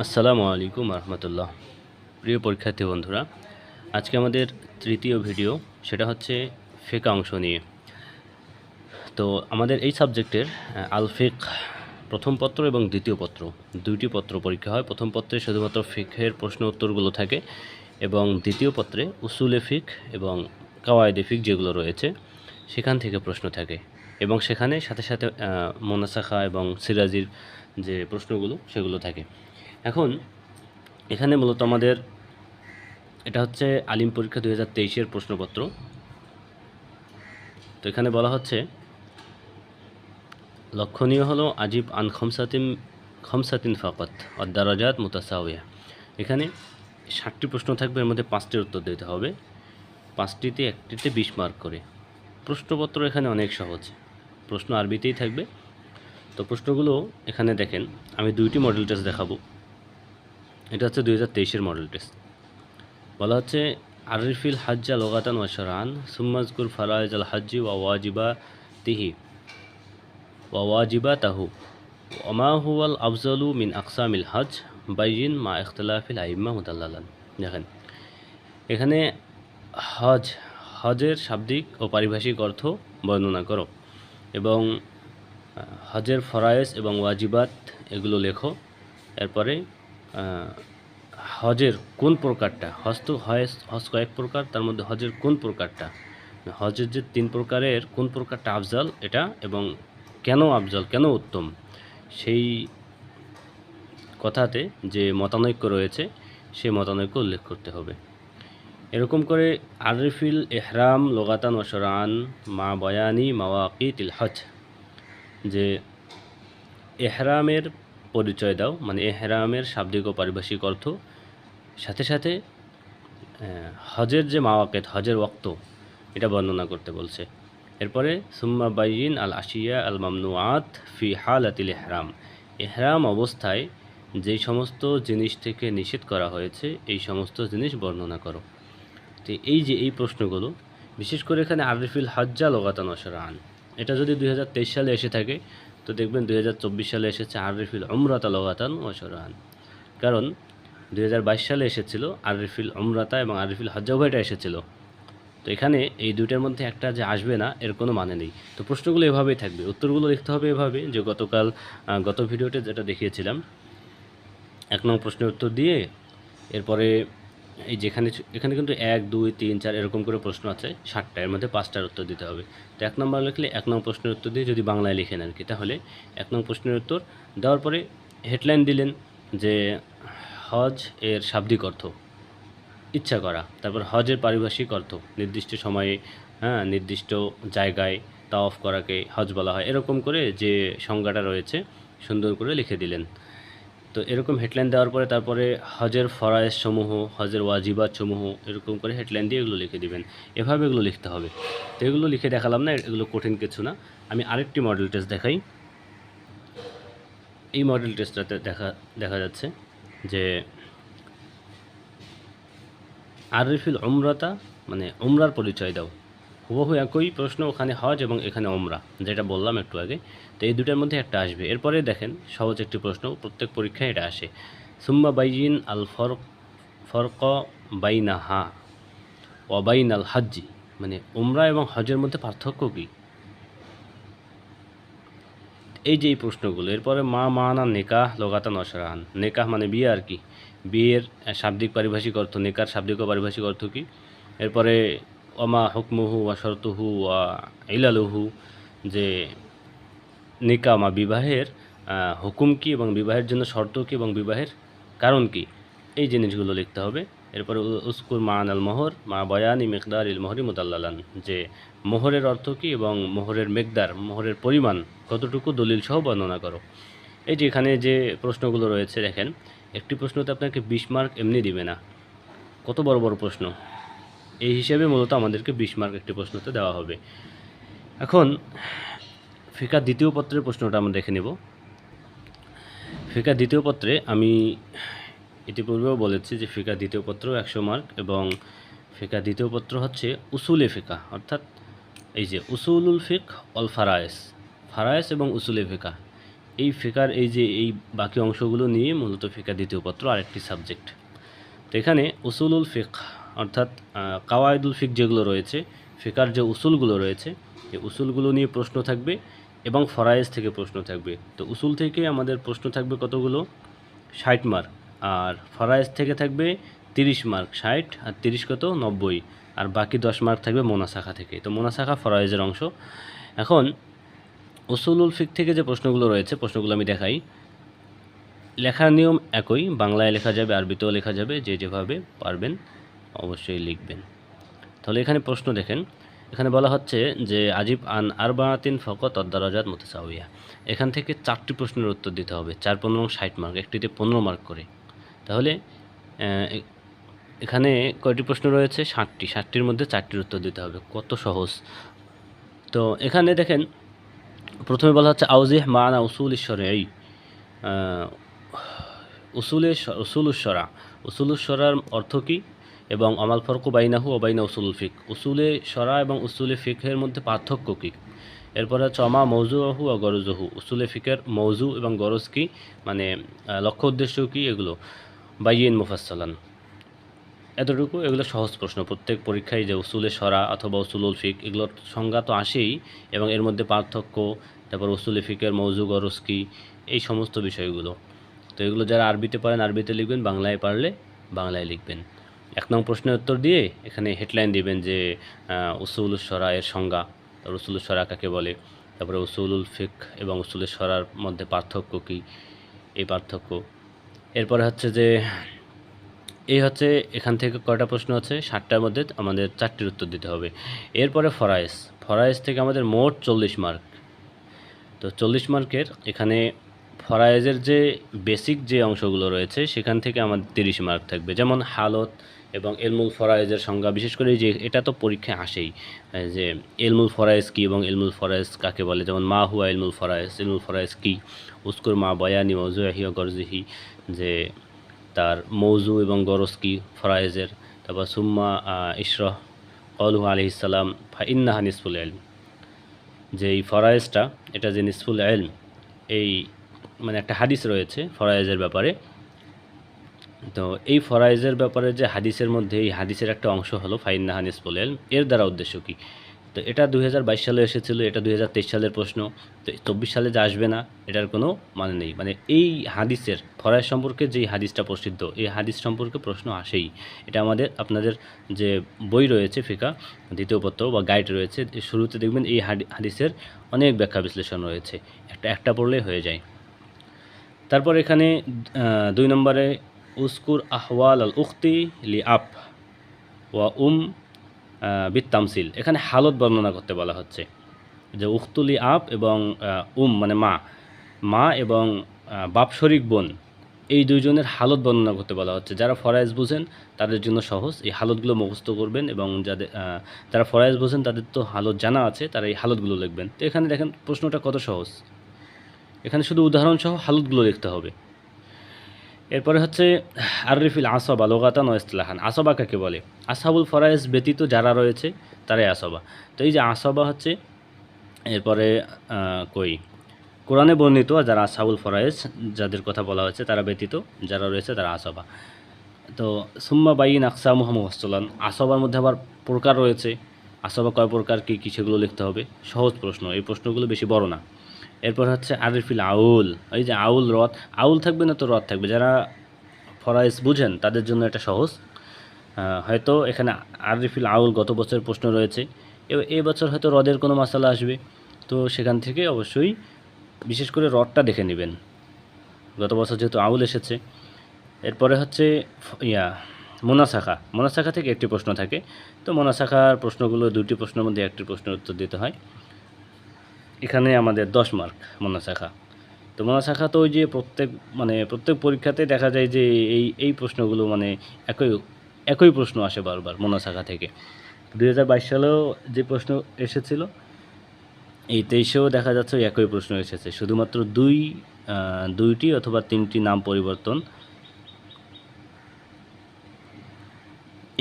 আসসালামু আলাইকুম রহমতুল্লাহ প্রিয় পরীক্ষার্থী বন্ধুরা, আজকে আমাদের তৃতীয় ভিডিও, সেটা হচ্ছে ফেকা অংশ নিয়ে। তো আমাদের এই সাবজেক্টের আলফেক প্রথম পত্র এবং দ্বিতীয় পত্র, দুইটি পত্র পরীক্ষা হয়। প্রথম পত্রে শুধুমাত্র ফিকের প্রশ্ন উত্তরগুলো থাকে এবং দ্বিতীয় পত্রে উসুলে ফিক এবং কাওয়ায়দে ফিক যেগুলো রয়েছে, সেখান থেকে প্রশ্ন থাকে। এবং সেখানে সাথে সাথে মোনাসাখা এবং সিরাজির যে প্রশ্নগুলো, সেগুলো থাকে। এখন এখানে মূলত আমাদের এটা হচ্ছে আলিম পরীক্ষা দুই হাজার তেইশের প্রশ্নপত্র। তো এখানে বলা হচ্ছে, লক্ষণীয় হলো আজিব আন খমসাতিন খমসাতিন ফাকত অদ্দারাজাত মুতাসাউয়া এখানে ষাটটি প্রশ্ন থাকবে, এর মধ্যে পাঁচটির উত্তর দিতে হবে। পাঁচটিতে একটিতে বিশ মার্ক করে। প্রশ্নপত্র এখানে অনেক সহজ, প্রশ্ন আরবিতেই থাকবে। তো প্রশ্নগুলো এখানে দেখেন, আমি দুইটি মডেল টেস্ট দেখাবো। এটা হচ্ছে দুই হাজার তেইশের মডেল টেস্ট বলা হচ্ছে, আরিফিল হাজ্জা লোগাতান ওয়া শরান সুম্মাজকুর ফারাইজ আল হাজ্জি ওয়া ওয়াজিবা তিহি ওয়া ওয়াজিবা তাহু ওমা হুয়াল আফজলু মিন আকসামিল হজ বাইজিন মা ইখতলাফিল আইম্মা মুদাল্লালান। দেখেন, এখানে হজ, হজের শাব্দিক ও পারিভাষিক অর্থ বর্ণনা করো এবং হজের ফরায়েজ এবং ওয়াজিবাত এগুলো লেখো। এরপরে হজের কোন প্রকারটা? হজ তো হজ কয়েক প্রকার, তার মধ্যে হজের কোন প্রকারটা? হজের যে তিন প্রকারের কোন প্রকারটা আফজাল, এটা এবং কেন আফজাল, কেন উত্তম? সেই কথাতে যে মতানৈক্য রয়েছে সেই মতানৈক্য উল্লেখ করতে হবে। এরকম করে আরিফিল এহরাম লোগাতান ওসরান মা বয়ানি মাওয়াকিতিল হজ যে এহরামের পরিচয় দাও মানে এহরামের শাব্দিক ও পারিভাষিক অর্থ। সাথে সাথে হজের যে মাওয়াকেত, হজের ওক্ত, এটা বর্ণনা করতে বলছে। এরপরে, সুম্মা বাইন আল আশিয়া আল মামনুআত ফি হালাতিল এহরাম এহরাম অবস্থায় যেই সমস্ত জিনিস থেকে নিষেধ করা হয়েছে, এই সমস্ত জিনিস বর্ণনা করো। তো এই যে এই প্রশ্নগুলো, বিশেষ করে এখানে আরিফিল হজ্জা লোগাতান অসরান এটা যদি দুই হাজার তেইশ সালে এসে থাকে তো দেখবেন দু হাজার চব্বিশ সালে এসেছে আরিফিল অমরাতা লোগাতান অসরান কারণ দুই হাজার বাইশ সালে এসেছিল আরিফিল অমরাতা এবং আরিফিল হজ্জা উভয়টা এসেছিল। তো এখানে এই দুইটার মধ্যে একটা যে আসবে না, এর কোনো মানে নেই। তো প্রশ্নগুলো এভাবেই থাকবে। উত্তরগুলো লিখতে হবে এভাবে যে গতকাল গত ভিডিওতে যেটা দেখিয়েছিলাম। এক নং প্রশ্নের উত্তর দিয়ে এরপরে এই যেখানে এখানে কিন্তু এক, দুই, তিন, চার এরকম করে প্রশ্ন আছে, ষাটটা। এর মধ্যে পাঁচটার উত্তর দিতে হবে। তো এক নম্বর লিখলে এক নং প্রশ্নের উত্তর দিয়ে যদি বাংলায় লিখেন আর কি, তাহলে এক নং প্রশ্নের উত্তর দেওয়ার পরে হেডলাইন দিলেন যে হজ এর শাব্দিক অর্থ, ইচ্ছা করা। তারপর হজের পারিভাষিক অর্থ, নির্দিষ্ট সময়ে হ্যাঁ নির্দিষ্ট জায়গায় তা অফ করাকে হজ বলা হয়। এরকম করে যে সংজ্ঞাটা রয়েছে, সুন্দর করে লিখে দিলেন। তো এরকম হেডলাইন দেওয়ার পরে তারপরে হজের ফরায়েজ সমূহ, হজের ওয়াজিবাত সমূহ এরকম করে হেডলাইন দিয়ে এগুলো লিখে দিবেন। এভাবে এগুলো লিখতে হবে। তো এগুলো লিখে দেখালাম না, এগুলো কঠিন কিছু না। আমি আরেকটি মডেল টেস্ট দেখাই। এই মডেল টেস্টটাতে দেখা দেখা যাচ্ছে যে আরিফিল উমরাতা মানে উমরার পরিচয় দাও। হুবহু একই প্রশ্ন ওখানে হজ এবং এখানে উমরা, যেটা বললাম একটু আগে। তো এই দুটার মধ্যে একটা আসবে। এরপরে দেখেন, সহজ একটি প্রশ্ন, প্রত্যেক পরীক্ষায় এটা আসে। সুম্মা বাইজিন আল ফরক ফরক বাইনাহা ওয়াবাইন আল হাজ্জি মানে উমরা এবং হজের মধ্যে পার্থক্য কী? এই যে এই প্রশ্নগুলো, এরপরে মা মানা নেকাহ লোগাতা নসরান নেকাহ মানে বিয়ে আর কি। বিয়ের শাব্দিক পারিভাষিক অর্থ, নেকার শাব্দিক পারিভাষিক অর্থ কী? এরপরে অমা হুকমুহু ওয়া শর্তুহু ওয়া ইলালুহু, যে নিকা মা বিবাহের হুকুম কি এবং বিবাহের জন্য শর্ত কি এবং বিবাহের কারণ কি? এই জিনিসগুলো লিখতে হবে। এরপরে উস্কুর মান আল মোহর, মা বয়ানি মেকদার ইল মোহরি মুদাল্লালান, যে মোহরের অর্থ কি এবং মোহরের মেকদার, মোহরের পরিমাণ কতটুকু দলিল সহ বর্ণনা করো। এই যে এখানে যে প্রশ্নগুলো রয়েছে, দেখেন, একটি প্রশ্নতে আপনাকে বিশ মার্ক এমনি দিবে না। কত বড় বড় প্রশ্ন? এই হিসেবে মূলত আমাদেরকে বিশ মার্ক একটি প্রশ্নতে দেওয়া হবে। এখন, ফিকা দ্বিতীয় পত্রের প্রশ্নটা আমরা দেখে নেব। ফিকা দ্বিতীয় পত্রে আমি ইতিপূর্বেও বলেছি যে ফিকা দ্বিতীয় পত্র একশো মার্ক এবং ফিকা দ্বিতীয় পত্র হচ্ছে উসুলে ফিকা, অর্থাৎ এই যে উসুলুল ফিক অল ফারায়েস ফারায়েস এবং উসুলে ফিকা। এই ফিকার এই যে এই বাকি অংশগুলো নিয়ে মূলত ফিকা দ্বিতীয় পত্র আরেকটি সাবজেক্ট। তো এখানে উসুলুল ফিক অর্থাৎ কাওয়ায়দুল ফিক যেগুলো রয়েছে, ফিকার যে উসুলগুলো রয়েছে, এই উসুলগুলো নিয়ে প্রশ্ন থাকবে এবং ফরায়েজ থেকে প্রশ্ন থাকবে। তো উসুল থেকে আমাদের প্রশ্ন থাকবে কতগুলো? ষাট মার্ক। আর ফরায়েজ থেকে থাকবে তিরিশ মার্ক। ষাট আর তিরিশ কত? নব্বই। আর বাকি দশ মার্ক থাকবে মোনাশাখা থেকে। তো মোনাশাখা ফরায়েজের অংশ। এখন, উসুলুল ফিক থেকে যে প্রশ্নগুলো রয়েছে, প্রশ্নগুলো আমি দেখাই। লেখার নিয়ম একই। বাংলায় লেখা যাবে, আরবিতেও লেখা যাবে, যে যেভাবে পারবেন। অবশ্যই লিখবেন। তাহলে এখানে প্রশ্ন দেখেন। এখানে বলা হচ্ছে যে, আজিব আন আরবাতিন ফকত অদ্দারাজাত মুতাসাউইয়া। এখান থেকে চারটি প্রশ্নের উত্তর দিতে হবে, চার, পনেরো ষাট মার্ক, একটিতে পনেরো মার্ক করে। তাহলে এখানে কয়টি প্রশ্ন রয়েছে? ষাটটি। ষাটটির মধ্যে চারটির উত্তর দিতে হবে। কত সহজ। তো এখানে দেখেন, প্রথমে বলা হচ্ছে, আউজিহ মানা উসুল ঈশ্বরে এই উসুলে উসুলুসরা উসুলুসরার অর্থ কী? এবং আমাল ফরকু বাইনাহু ও বাইনা উসুল ফিক। উসুলে সরা এবং উসুলে ফিকের মধ্যে পার্থক্য কী? এরপরে অমা মৌজুহু ও গরজহু। উসুলে ফিকের মৌজু এবং গরজ কী? মানে লক্ষ্য উদ্দেশ্য কী এগুলো? বাইয়েন মুফাসসালান। এতটুকু, এগুলো সহজ প্রশ্ন। প্রত্যেক পরীক্ষায় যে উসুলে সরা অথবা উসুলুল ফিক, এগুলোর সংজ্ঞা তো আসেই এবং এর মধ্যে পার্থক্য, তারপর উসুলে ফিকের মৌজু, গরজ কী, এই সমস্ত বিষয়গুলো। তো এগুলো যারা আরবিতে পারেন আরবিতে লিখবেন, বাংলায় পারলে বাংলায় লিখবেন। এক নং প্রশ্নের উত্তর দিয়ে এখানে হেডলাইন দিবেন যে উসুল সরা এর সংজ্ঞা। উসুল সরা কাকে বলে? তারপরে উসুলুল ফিক এবং উসুলের সরার মধ্যে পার্থক্য কী? এই পার্থক্য। এরপরে হচ্ছে যে, এই হচ্ছে এখান থেকে কয়টা প্রশ্ন আছে? ষাটটার মধ্যে আমাদের চারটির উত্তর দিতে হবে। এরপরে ফরায়েস ফরায়েস থেকে আমাদের মোট চল্লিশ মার্ক। তো চল্লিশ মার্কের এখানে ফরায়েজের যে বেসিক যে অংশগুলো রয়েছে, সেখান থেকে আমাদের তিরিশ মার্ক থাকবে। যেমন হালত এবং এলমুল ফরায়েজের সংজ্ঞা, বিশেষ করে যে এটা তো পরীক্ষায় আসেই যে এলমুল ফরায়েজ কী এবং এলমুল ফরায়েজ কাকে বলে? যেমন মা হুয়া এলমুল ফরায়েজ এলমুল ফরায়েজ কী? উস্কুর মা বয়ানি মৌজুয়াহি ও গরজিহি, যে তার মৌজু এবং গরজ কি ফরায়েজের? তারপর সুম্মা ইশরহ কলহু আলি ইসালাম ফা ইন্নাহা নিসফুল এলম যে এই ফরায়েজটা, এটা যে নিসফুল এলম এই মানে একটা হাদিস রয়েছে ফরায়েজের ব্যাপারে। তো এই ফরাইজের ব্যাপারে যে হাদিসের মধ্যে, এই হাদিসের একটা অংশ হলো ফাইন্না হানিস বলেন এর দ্বারা উদ্দেশ্য কী? তো এটা দুই হাজার বাইশ সালে এসেছিল, এটা দুই হাজার তেইশ সালের প্রশ্ন। তো চব্বিশ সালে যে আসবে না, এটার কোনো মানে নেই। মানে এই হাদিসের, ফরাইজ সম্পর্কে যেই হাদিসটা প্রসিদ্ধ, এই হাদিস সম্পর্কে প্রশ্ন আসেই। এটা আমাদের, আপনাদের যে বই রয়েছে, ফিকা, দ্বিতীয় পত্র বা গাইড রয়েছে শুরুতে দেখবেন এই হাদি- হাদিসের অনেক ব্যাখ্যা বিশ্লেষণ রয়েছে। একটা একটা পড়লেই হয়ে যায়। তারপর এখানে দুই নম্বরে উস্কুর আহওয়াল আল উখতি লি আপ ওয়া উম বিত্তামসিল এখানে হালত বর্ণনা করতে বলা হচ্ছে যে উখতুলি আপ এবং উম মানে মা। মা এবং আহ, বাপ শরিক বোন এই দুইজনের হালত বর্ণনা করতে বলা হচ্ছে। যারা ফরাইজ বুঝেন তাদের জন্য সহজ। এই হালতগুলো মুখস্থ করবেন এবং যাদের যারা ফরাইজ বুঝেন তাদের তো হালত জানা আছে তারা এই হালতগুলো লিখবেন। তো এখানে দেখেন প্রশ্নটা কত সহজ। এখানে শুধু উদাহরণসহ হালতগুলো লিখতে হবে। এরপরে হচ্ছে আরিফিল আসবা, লোগাতান ও ইসলাহান। আসবা কাকে বলে? আসাবুল ফরায়েজ ব্যতীত যারা রয়েছে, তারাই আসবা। তো এই যে আসবা হচ্ছে, এরপরে কই? কোরআনে বর্ণিত যারা আসাবুল ফরায়েজ, যাদের কথা বলা হয়েছে, তারা ব্যতীত যারা রয়েছে, তারা আসবা। তো সুম্মা বাইন আকসা মোহাম্মদ আসলান আসবার মধ্যে আবার প্রকার রয়েছে। আসবা কয় প্রকার, কী কী সেগুলো লিখতে হবে? সহজ প্রশ্ন, এই প্রশ্নগুলো বেশি বড় না। এরপর হচ্ছে আরিফিল আউল। এই যে আউল রথ, আউল থাকবে না তো রথ থাকবে? যারা ফরাইজ বুঝেন, তাদের জন্য এটা সহজ। হয়তো এখানে আরিফিল আউল গত বছরের প্রশ্ন রয়েছে। এই বছর হয়তো রদের কোনো মশলা আসবে। তো সেখান থেকে অবশ্যই বিশেষ করে রথটা দেখে নেবেন। গত বছর যেহেতু আউল এসেছে। এরপরে হচ্ছে ইয়া মোনাশাখা মোনাশাখা থেকে একটি প্রশ্ন থাকে। তো মোনাশাখার প্রশ্নগুলো দুটি প্রশ্নের মধ্যে একটি প্রশ্নের উত্তর দিতে হয়। এখানে আমাদের দশ মার্ক মোনাশাখা তো মোনাশাখা তো ওই যে প্রত্যেক মানে প্রত্যেক পরীক্ষাতে দেখা যায় যে এই এই প্রশ্নগুলো মানে একই একই প্রশ্ন আসে বারবার মোনাশাখা থেকে। দুই হাজার বাইশ সালেও যে প্রশ্ন এসেছিল, এই তেইশেও দেখা যাচ্ছে একই প্রশ্ন এসেছে। শুধুমাত্র দুই দুইটি অথবা তিনটি নাম পরিবর্তন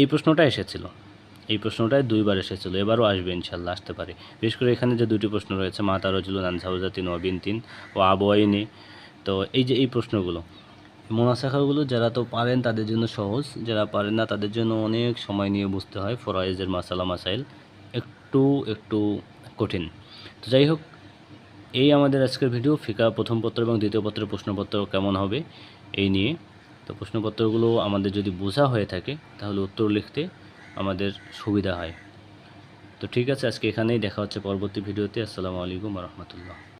এই প্রশ্নটা এসেছিল। এই প্রশ্নটাই দুইবার এসেছিল, এবারও আসবে ইনশাল্লাহ, আসতে পারে। বিশেষ করে এখানে যে দুটি প্রশ্ন রয়েছে, মা তারজুলুন আনসাউজাতিন বিনতিন ও আবওয়াইনি তো এই যে এই প্রশ্নগুলো, মোনাসাখাগুলো যারা তো পারেন তাদের জন্য সহজ, যারা পারেন না তাদের জন্য অনেক সময় নিয়ে বুঝতে হয় ফরাইজের মাসালা মাসাইল একটু একটু কঠিন। তো যাই হোক, এই আমাদের আজকের ভিডিও। ফিকা প্রথম পত্র এবং দ্বিতীয় পত্রের প্রশ্নপত্র কেমন হবে এই নিয়ে। তো প্রশ্নপত্রগুলো আমাদের যদি বোঝা হয়ে থাকে, তাহলে উত্তর লিখতে আমাদের সুবিধা হয়। তো ঠিক আছে, আজকে এখানেই দেখা হচ্ছে পরবর্তী ভিডিওতে। আসসালামু আলাইকুম রহমতুল্লাহ।